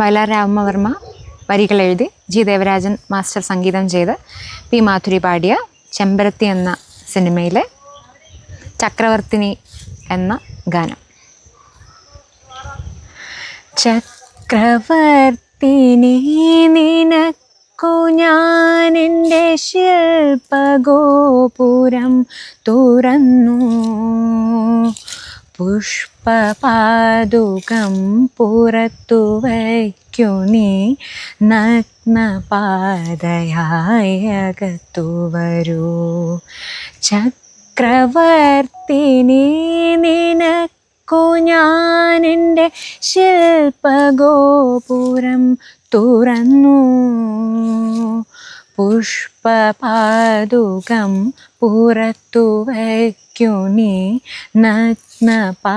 വയലാർ രാമവർമ്മ വരികൾ എഴുതി G. Devarajan master സംഗീതം ചെയ്ത് പി. മാധുരി പാടിയ ചെമ്പരത്തി എന്ന സിനിമയിലെ ചക്രവർത്തിനി എന്ന ഗാനം. ചക്രവർത്തിനി നിനക്കു ഞാൻ തുറന്നു. പുഷ്പപാതുകം പുറത്തു വയ്ക്കു നീ നഗ്നപാതയായകത്തു വരൂ ചക്രവർത്തിനി നിനക്കു ഞാനെന്റെ ശില്പഗോപുരം തുറന്നു. പുഷ്പപാതുകം പുറത്തു വയ്ക്കു നീ നഗ്നപാതയായി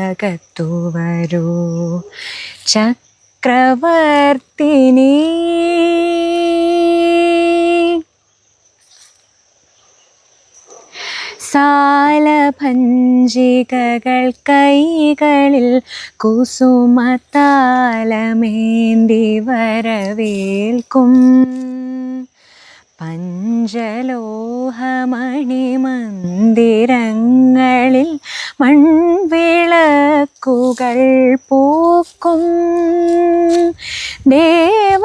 അകത്തു വരൂ ചക്രവർത്തിനി സാലഭഞ്ജികകൾ കൈകളിൽ കുസുമത്താലമേന്തി വരവേൽക്കും പഞ്ചലോഹമണിമന്ദിരങ്ങളിൽ മൺവിളക്കുകൾ പൂക്കും. ദേവസുന്ദരികൾ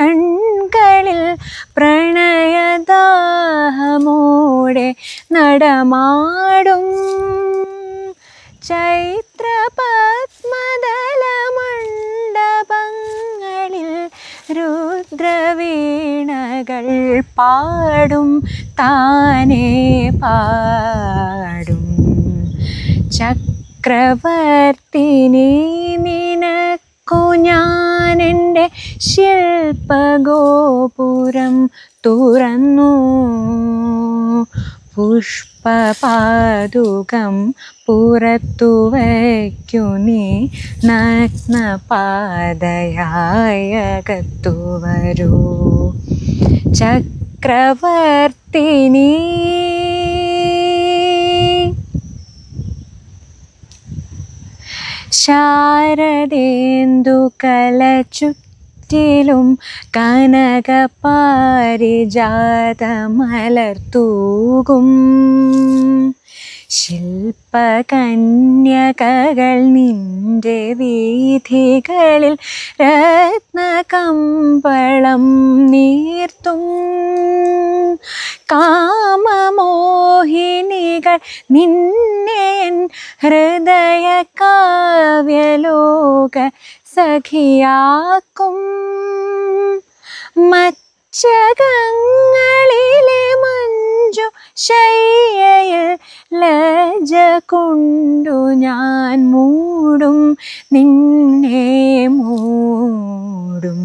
കൺകളിൽ പ്രണയദാഹമോടെ നടമാടും. ചൈത്രപത്മദല മണ്ഡപങ്ങളിൽ രുദ്രവീണകൾ പാടും. താനേ പാടും. ചക്രവർത്തിനി നിനക്കു ഞാനെന്റെ എന്റെ ശില്പഗോപുരം തുറന്നു. പുഷ്പപാതുകം പുറത്തു വയ്ക്കുനി നഗ്ന നഗ്നപാതയായി അകത്തു വരൂ ചക്രവർത്തിനി ശാരദേന്ദു കലചുറ്റിലും കനകപാരിജാതമലർത്തൂകും ശില്പകന്യകകൾ നിന്റെ വീഥികളിൽ രത്നകമ്പളം നീർത്തും. കാമമോഹിനികൾ നിന്നെ ഹൃദയ കാവ്യലോക സഖിയാക്കും. മച്ചകങ്ങളിലെ മഞ്ജു ശയ്യയിൽ ലജ കൊണ്ടു ഞാൻ മൂടും നിന്നെ മൂടും.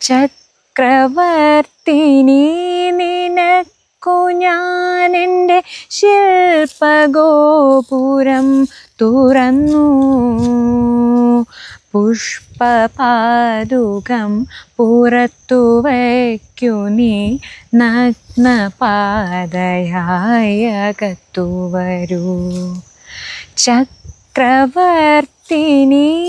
ചക്രവർത്തിനി നിനക്കു ഞാൻ ശില്പഗോപുരം തുറന്നു. പുഷ്പപാതുകം പുറത്തു വയ്ക്കു നീ. നഗ്നപാതയായി അകത്തു വരൂ ചക്രവർത്തിനി